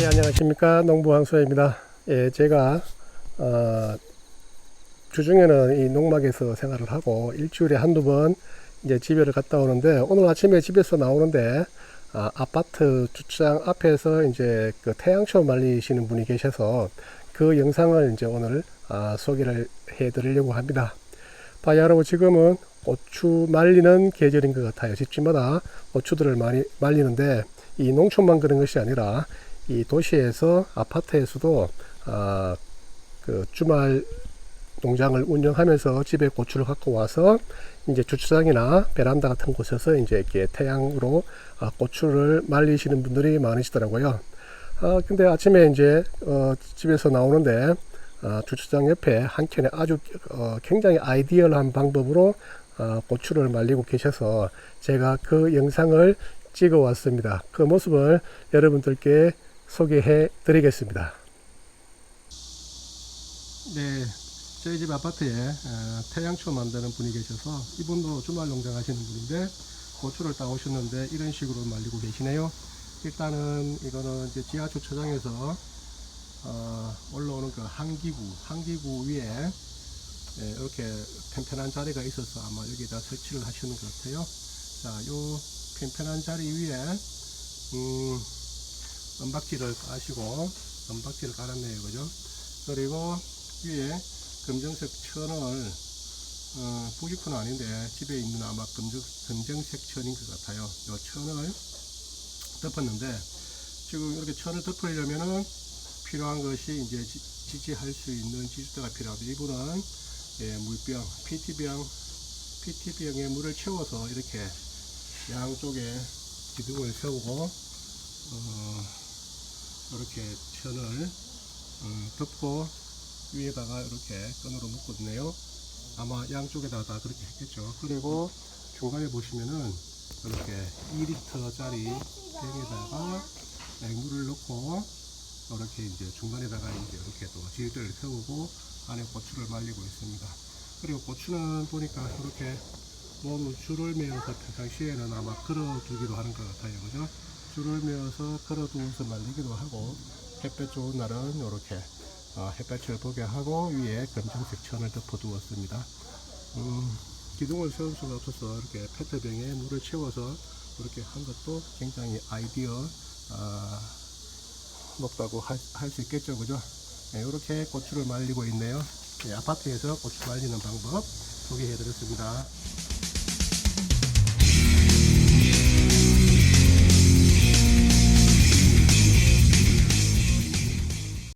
예, 안녕하십니까. 농부왕수입니다. 예, 제가, 어, 주중에는 이 농막에서 생활을 하고 일주일에 한두 번 이제 집에를 갔다 오는데 오늘 아침에 집에서 나오는데 아, 아파트 주차장 앞에서 이제 그 태양초 말리시는 분이 계셔서 그 영상을 이제 오늘 아, 소개를 해 드리려고 합니다. 봐, 여러분 지금은 고추 말리는 계절인 것 같아요. 집집마다 고추들을 많이 말리는데 이 농촌만 그런 것이 아니라 이 도시에서 아파트에서도 아, 그 주말 농장을 운영하면서 집에 고추를 갖고 와서 이제 주차장이나 베란다 같은 곳에서 이제 이렇게 태양으로 아, 고추를 말리시는 분들이 많으시더라고요. 아, 근데 아침에 이제 어, 집에서 나오는데 아, 주차장 옆에 한 켠에 아주 어, 굉장히 아이디얼한 방법으로 아, 고추를 말리고 계셔서 제가 그 영상을 찍어 왔습니다. 그 모습을 여러분들께 소개해 드리겠습니다. 네, 저희 집 아파트에 어, 태양초 만드는 분이 계셔서 이분도 주말 농장 하시는 분인데 고추를 따오셨는데 이런 식으로 말리고 계시네요. 일단은 이거는 이제 지하 주차장에서 어, 올라오는 그 한기구, 한기구 위에 예, 이렇게 편편한 자리가 있어서 아마 여기다 설치를 하시는 것 같아요. 자, 요 편편한 자리 위에 음, 은박지를 까시고 은박지를 깔았네요, 그죠? 그리고 위에 검정색 천을 어, 부직포는 아닌데 집에 있는 아마 검정, 검정색 천인 것 같아요. 요 천을 덮었는데 지금 이렇게 천을 덮으려면은 필요한 것이 이제 지- 지지할 수 있는 지지대가 필요하죠. 이분은 예, 물병, PT병, PT병에 물을 채워서 이렇게 양쪽에 기둥을 세우고 어, 이렇게 천을 음, 덮고 위에다가 이렇게 끈으로 묶었네요. 아마 양쪽에다 다 그렇게 했겠죠. 그리고 중간에 보시면은 이렇게 2리터 짜리 병에다가 물을 넣고 이렇게 이제 중간에다가 이제 이렇게 또 지휘대를 세우고 안에 고추를 말리고 있습니다. 그리고 고추는 보니까 이렇게 모두 줄을 메어서 평상시에는 아마 걸어두기도 하는 것 같아요. 그죠? 줄을 메어서 걸어두어서 말리기도 하고 햇볕 좋은 날은 이렇게 어, 햇볕을 보게 하고 위에 검정색 천을 덮어 두었습니다. 음, 기둥을 세울 수가 없어서 이렇게 페트병에 물을 채워서 이렇게 한 것도 굉장히 아이디어 아, 높다고 할 수 있겠죠, 그죠? 네, 이렇게 고추를 말리고 있네요. 네, 아파트에서 고추 말리는 방법 소개해 드렸습니다.